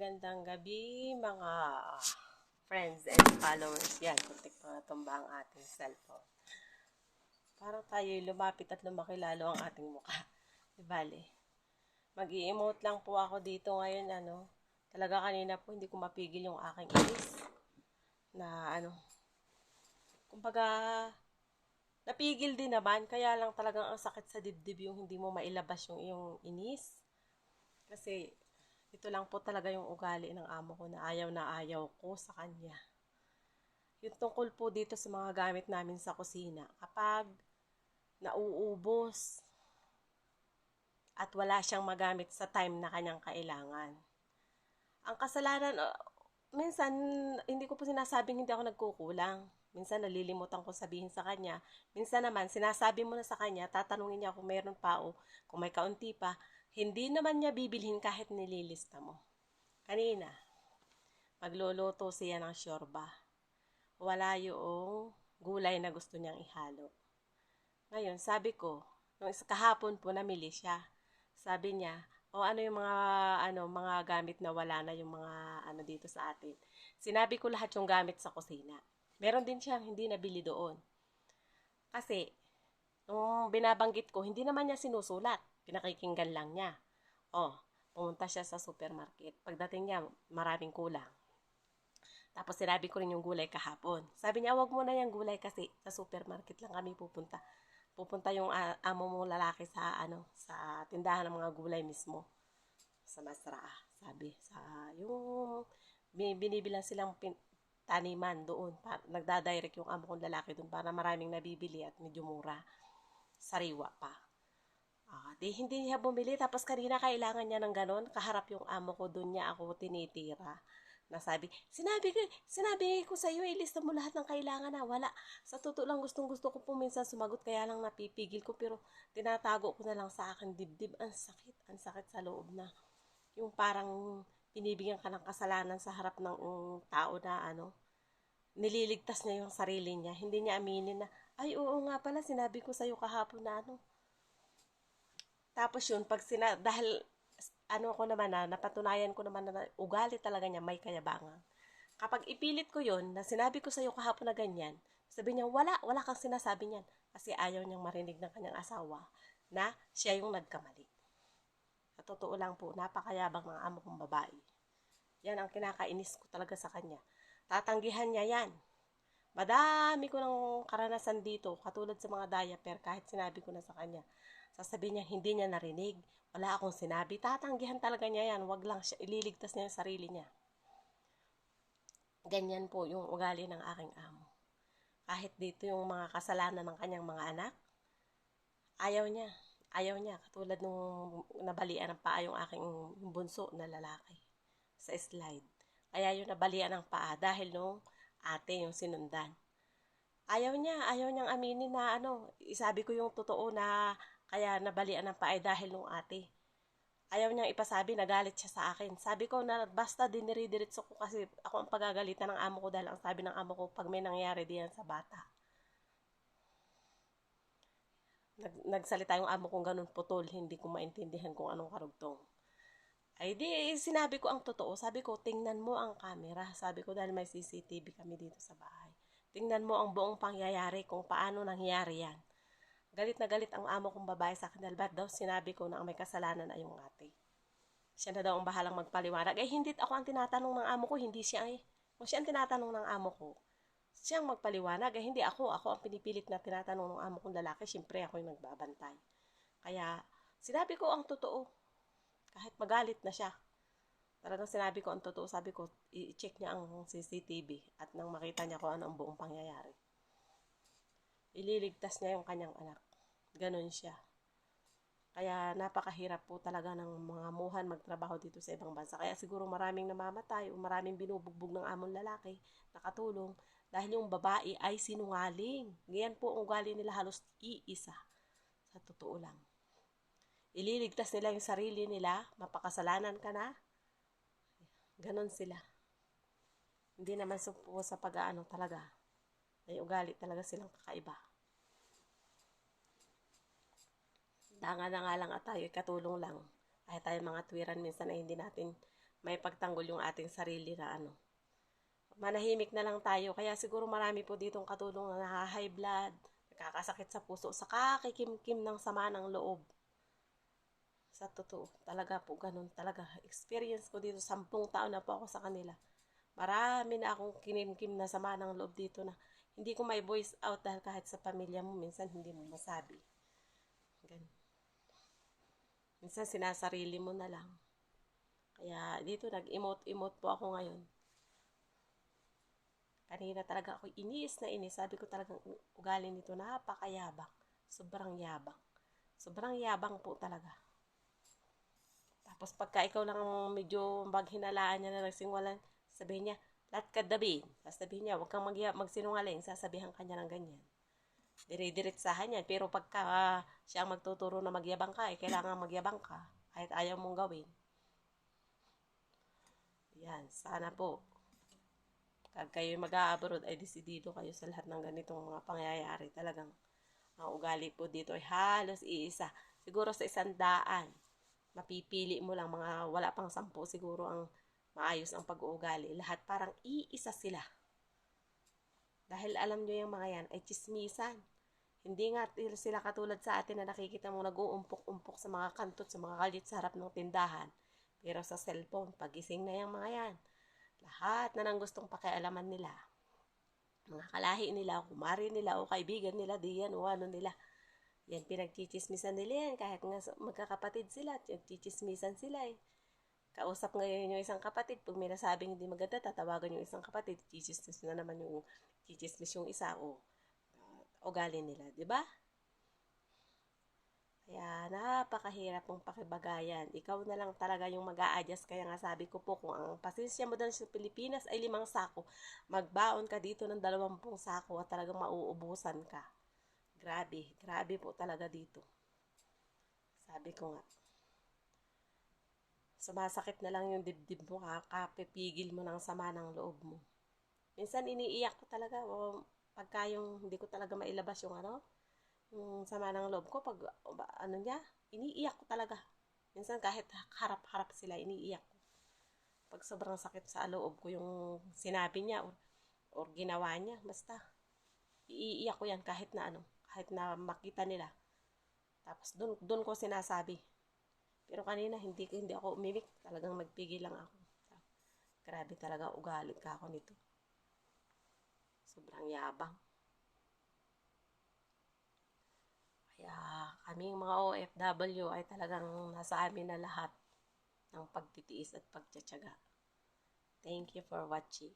magandang gabi mga friends and followers. Yan, kuntik pa nga tumba ang ating cellphone. Parang tayo lumapit at lumaki lalo ang ating mukha. Di bale. mag emote lang po ako dito ngayon, ano. Talaga kanina po hindi ko mapigil yung aking inis. Na ano. Kumbaga, napigil din naman. Kaya lang talagang ang sakit sa dibdib yung hindi mo mailabas yung iyong inis. Kasi, ito lang po talaga yung ugali ng amo ko na ayaw na ayaw ko sa kanya. Yung tungkol po dito sa mga gamit namin sa kusina. Kapag nauubos at wala siyang magamit sa time na kanyang kailangan. Ang kasalanan, uh, minsan, hindi ko po sinasabing hindi ako nagkukulang. Minsan nalilimutan ko sabihin sa kanya. Minsan naman, sinasabi mo na sa kanya, tatanungin niya kung mayroon pa o kung may kaunti pa. Hindi naman niya bibilhin kahit nililista mo. Kanina, magluluto siya ng syorba. Wala yung gulay na gusto niyang ihalo. Ngayon, sabi ko, nung kahapon po namili siya. Sabi niya, o ano yung mga ano mga gamit na wala na yung mga ano dito sa atin. Sinabi ko lahat yung gamit sa kusina. Meron din siyang hindi nabili doon. Kasi nung binabanggit ko, hindi naman niya sinusulat. Pinakikinggan lang niya. Oh, pumunta siya sa supermarket. Pagdating niya, maraming kulang. Tapos sinabi ko rin yung gulay kahapon. Sabi niya, wag mo na yung gulay kasi sa supermarket lang kami pupunta. Pupunta yung uh, amo mo lalaki sa ano sa tindahan ng mga gulay mismo. Sa Masra, sabi. Sa yung binibilang silang pin, taniman doon. Pa, nagdadirect yung amo kong lalaki doon para maraming nabibili at medyo mura. Sariwa pa. Ah, di hindi niya bumili. Tapos kanina kailangan niya ng ganon. Kaharap yung amo ko, doon niya ako tinitira. Nasabi, sinabi ko, sinabi ko sa iyo, ilista mo lahat ng kailangan na. Wala. Sa totoo lang, gustong gusto ko po minsan sumagot, kaya lang napipigil ko. Pero tinatago ko na lang sa akin dibdib. Ang sakit, ang sakit sa loob na. Yung parang pinibigyan ka ng kasalanan sa harap ng um, tao na ano, nililigtas niya yung sarili niya. Hindi niya aminin na, ay oo nga pala, sinabi ko sa iyo kahapon na ano, tapos yun, pag sina, dahil ano ko naman na, napatunayan ko naman na ugali talaga niya may kayabangan. Kapag ipilit ko yun, na sinabi ko sa iyo kahapon na ganyan, sabi niya, wala, wala kang sinasabi niyan. Kasi ayaw niyang marinig ng kanyang asawa na siya yung nagkamali. Sa totoo lang po, napakayabang ng amo kong babae. Yan ang kinakainis ko talaga sa kanya. Tatanggihan niya yan. Madami ko ng karanasan dito, katulad sa mga diaper, kahit sinabi ko na sa kanya sasabihin niya hindi niya narinig, wala akong sinabi, tatanggihan talaga niya yan, wag lang siya, ililigtas niya yung sarili niya. Ganyan po yung ugali ng aking amo. Kahit dito yung mga kasalanan ng kanyang mga anak, ayaw niya. Ayaw niya. Katulad nung nabalian ng paa yung aking bunso na lalaki sa slide. Kaya yung nabalian ng paa dahil nung ate yung sinundan. Ayaw niya, ayaw niyang aminin na ano, isabi ko yung totoo na kaya nabalian ng paay dahil nung ate. Ayaw niyang ipasabi, nagalit siya sa akin. Sabi ko na basta diniridiritso ko kasi ako ang pagagalitan ng amo ko dahil ang sabi ng amo ko pag may nangyari diyan sa bata. Nag, nagsalita yung amo kong ganun putol, hindi ko maintindihan kung anong karugtong. Ay di, sinabi ko ang totoo. Sabi ko, tingnan mo ang camera. Sabi ko dahil may CCTV kami dito sa bahay. Tingnan mo ang buong pangyayari kung paano nangyari yan. Galit na galit ang amo kong babae sa akin dahil daw sinabi ko na ang may kasalanan ay yung ate. Siya na daw ang bahalang magpaliwanag. Eh, hindi ako ang tinatanong ng amo ko, hindi siya eh. Kung siya ang tinatanong ng amo ko, siyang magpaliwanag. Eh, hindi ako. Ako ang pinipilit na tinatanong ng amo kong lalaki. Siyempre, ako yung nagbabantay. Kaya, sinabi ko ang totoo. Kahit magalit na siya. Talagang sinabi ko ang totoo. Sabi ko, i-check niya ang CCTV at nang makita niya kung ano ang buong pangyayari ililigtas niya yung kanyang anak. Ganon siya. Kaya napakahirap po talaga ng mga muhan magtrabaho dito sa ibang bansa. Kaya siguro maraming namamatay o maraming binubugbog ng amon lalaki nakatulong dahil yung babae ay sinungaling. Ganyan po ang ugali nila halos iisa. Sa totoo lang. Ililigtas nila yung sarili nila, mapakasalanan ka na. Ganon sila. Hindi naman sa, sa pag-aano talaga may ugali talaga silang kakaiba. Tanga na nga lang at tayo, katulong lang. Kahit tayo mga twiran minsan ay hindi natin may pagtanggol yung ating sarili na ano. Manahimik na lang tayo. Kaya siguro marami po ditong katulong na naha-high blood, nakakasakit sa puso, sa kakikimkim ng sama ng loob. Sa totoo, talaga po ganun talaga. Experience ko dito, sampung taon na po ako sa kanila. Marami na akong kinimkim na sama ng loob dito na hindi ko may voice out dahil kahit sa pamilya mo, minsan hindi mo masabi. Ganun. Minsan sinasarili mo na lang. Kaya dito nag-emote-emote po ako ngayon. Kanina talaga ako inis na inis. Sabi ko talagang ugali nito napakayabang. Sobrang yabang. Sobrang yabang po talaga. Tapos pagka ikaw lang ang medyo maghinalaan niya na nagsingwalan, sabihin niya, lahat ka dabi. Sasabihin niya, huwag kang mag magsinungaling. Sasabihan ka niya ng ganyan. Dire-diretsahan yan. Pero pagka uh, siya ang magtuturo na magyabang ka, eh, kailangan magyabang ka. Kahit ayaw mong gawin. Yan, sana po. Pag kayo mag-abroad ay desidido kayo sa lahat ng ganitong mga pangyayari. Talagang ang ugali po dito ay halos iisa. Siguro sa isang daan, mapipili mo lang mga wala pang sampu siguro ang maayos ang pag-uugali. Lahat parang iisa sila. Dahil alam nyo yung mga yan ay chismisan. Hindi nga sila katulad sa atin na nakikita mo nag-uumpok-umpok sa mga kantot, sa mga kalit sa harap ng tindahan. Pero sa cellphone, pagising na yung mga yan. Lahat na nang gustong pakialaman nila. Mga kalahi nila, kumari nila, o kaibigan nila, diyan, o ano nila. Yan, pinagchichismisan nila yan. Kahit nga magkakapatid sila, chichismisan sila eh. Kausap ngayon yung isang kapatid, pag may nasabing hindi maganda, tatawagan yung isang kapatid, chichismis na naman yung chichismis yung isa, o uh, ugali nila, di ba? Kaya napakahirap mong pakibagayan. Ikaw na lang talaga yung mag adjust Kaya nga sabi ko po, kung ang pasensya mo doon sa Pilipinas ay limang sako, magbaon ka dito ng dalawampung sako at talagang mauubusan ka. Grabe, grabe po talaga dito. Sabi ko nga, sumasakit na lang yung dibdib mo, kakapipigil mo ng sama ng loob mo. Minsan iniiyak ko talaga, o pagka yung hindi ko talaga mailabas yung ano, yung sama ng loob ko, pag ano niya, iniiyak ko talaga. Minsan kahit harap-harap sila, iniiyak ko. Pag sobrang sakit sa loob ko yung sinabi niya or, or ginawa niya, basta iiyak ko yan kahit na ano, kahit na makita nila. Tapos doon doon ko sinasabi. Pero kanina hindi hindi ako umimik, talagang nagpigil lang ako. Grabe talaga ugali ka ako nito. Sobrang yabang. Kaya kaming mga OFW ay talagang nasa amin na lahat ng pagtitiis at pagtsatsaga. Thank you for watching.